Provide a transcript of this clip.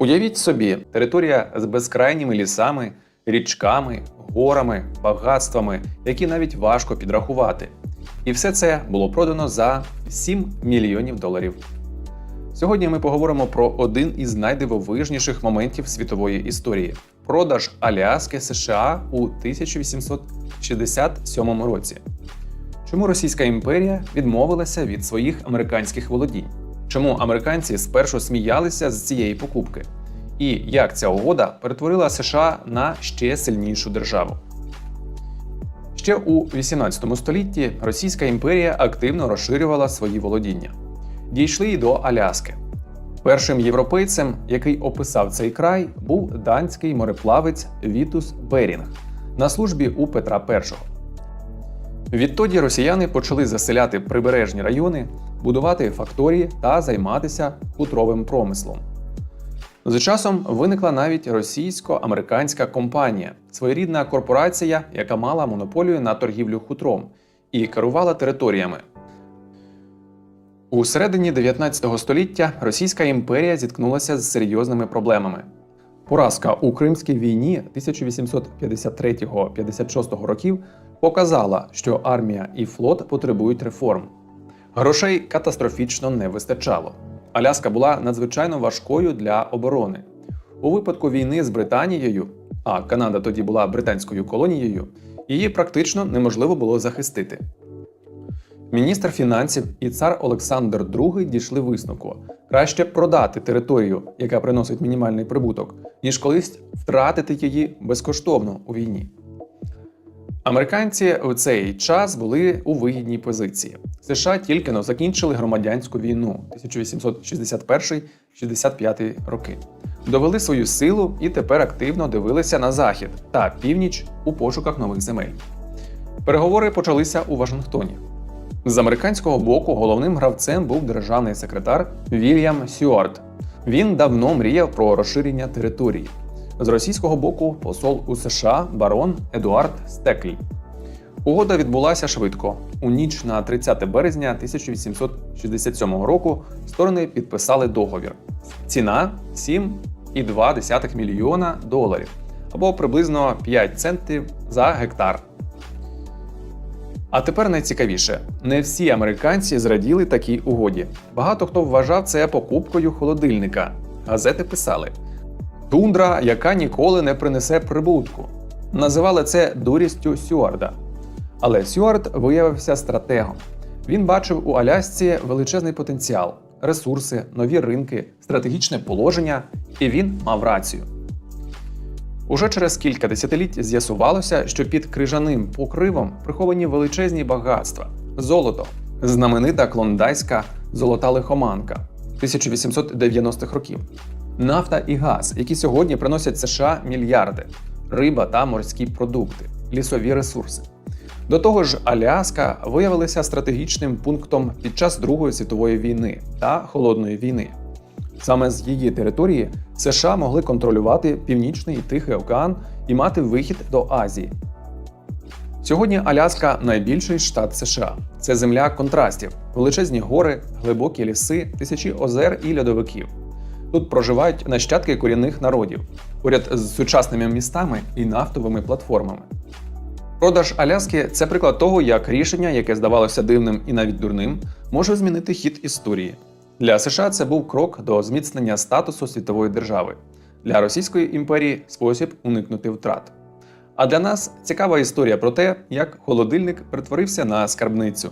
Уявіть собі, територія з безкрайніми лісами, річками, горами, багатствами, які навіть важко підрахувати. І все це було продано за 7 мільйонів доларів. Сьогодні ми поговоримо про один із найдивовижніших моментів світової історії продаж Аляски США у 1867 році. Чому Російська імперія відмовилася від своїх американських володінь? Чому американці спершу сміялися з цієї покупки? І як ця угода перетворила США на ще сильнішу державу? Ще у 18 столітті Російська імперія активно розширювала свої володіння. Дійшли й до Аляски. Першим європейцем, який описав цей край, був данський мореплавець Вітус Берінг на службі у Петра І. Відтоді росіяни почали заселяти прибережні райони, будувати факторії та займатися хутровим промислом. З часом виникла навіть російсько-американська компанія, своєрідна корпорація, яка мала монополію на торгівлю хутром і керувала територіями. У середині 19 століття Російська імперія зіткнулася з серйозними проблемами. Поразка у Кримській війні 1853-56 років показала, що армія і флот потребують реформ. Грошей катастрофічно не вистачало. Аляска була надзвичайно важкою для оборони. У випадку війни з Британією, а Канада тоді була британською колонією, її практично неможливо було захистити. Міністр фінансів і цар Олександр II дійшли висновку: краще продати територію, яка приносить мінімальний прибуток, ніж колись втратити її безкоштовно у війні. Американці в цей час були у вигідній позиції. США тільки но закінчили громадянську війну 1861-65 роки. Довели свою силу і тепер активно дивилися на захід та північ у пошуках нових земель. Переговори почалися у Вашингтоні. З американського боку головним гравцем був державний секретар Вільям Сюарт. Він давно мріяв про розширення території. З російського боку посол у США барон Едуард Стекль. Угода відбулася швидко. У ніч на 30 березня 1867 року сторони підписали договір. Ціна 7,2 мільйона доларів або приблизно 5 центів за гектар. А тепер найцікавіше: не всі американці зраділи такій угоді. Багато хто вважав це покупкою холодильника. Газети писали: тундра, яка ніколи не принесе прибутку. Називали це дурістю Сюарда. Але Сюард виявився стратегом. Він бачив у Алясці величезний потенціал, ресурси, нові ринки, стратегічне положення, і він мав рацію. Уже через кілька десятиліть з'ясувалося, що під крижаним покривом приховані величезні багатства: золото, знаменита клондайська золота лихоманка 1890-х років, нафта і газ, які сьогодні приносять США мільярди, риба та морські продукти, лісові ресурси. До того ж, Аляска виявилася стратегічним пунктом під час Другої світової війни та холодної війни. Саме з її території США могли контролювати Північний і Тихий океан і мати вихід до Азії. Сьогодні Аляска найбільший штат США. Це земля контрастів, величезні гори, глибокі ліси, тисячі озер і льодовиків. Тут проживають нащадки корінних народів, поряд з сучасними містами і нафтовими платформами. Продаж Аляски це приклад того, як рішення, яке здавалося дивним і навіть дурним, може змінити хід історії. Для США це був крок до зміцнення статусу світової держави, для Російської імперії спосіб уникнути втрат. А для нас цікава історія про те, як холодильник перетворився на скарбницю.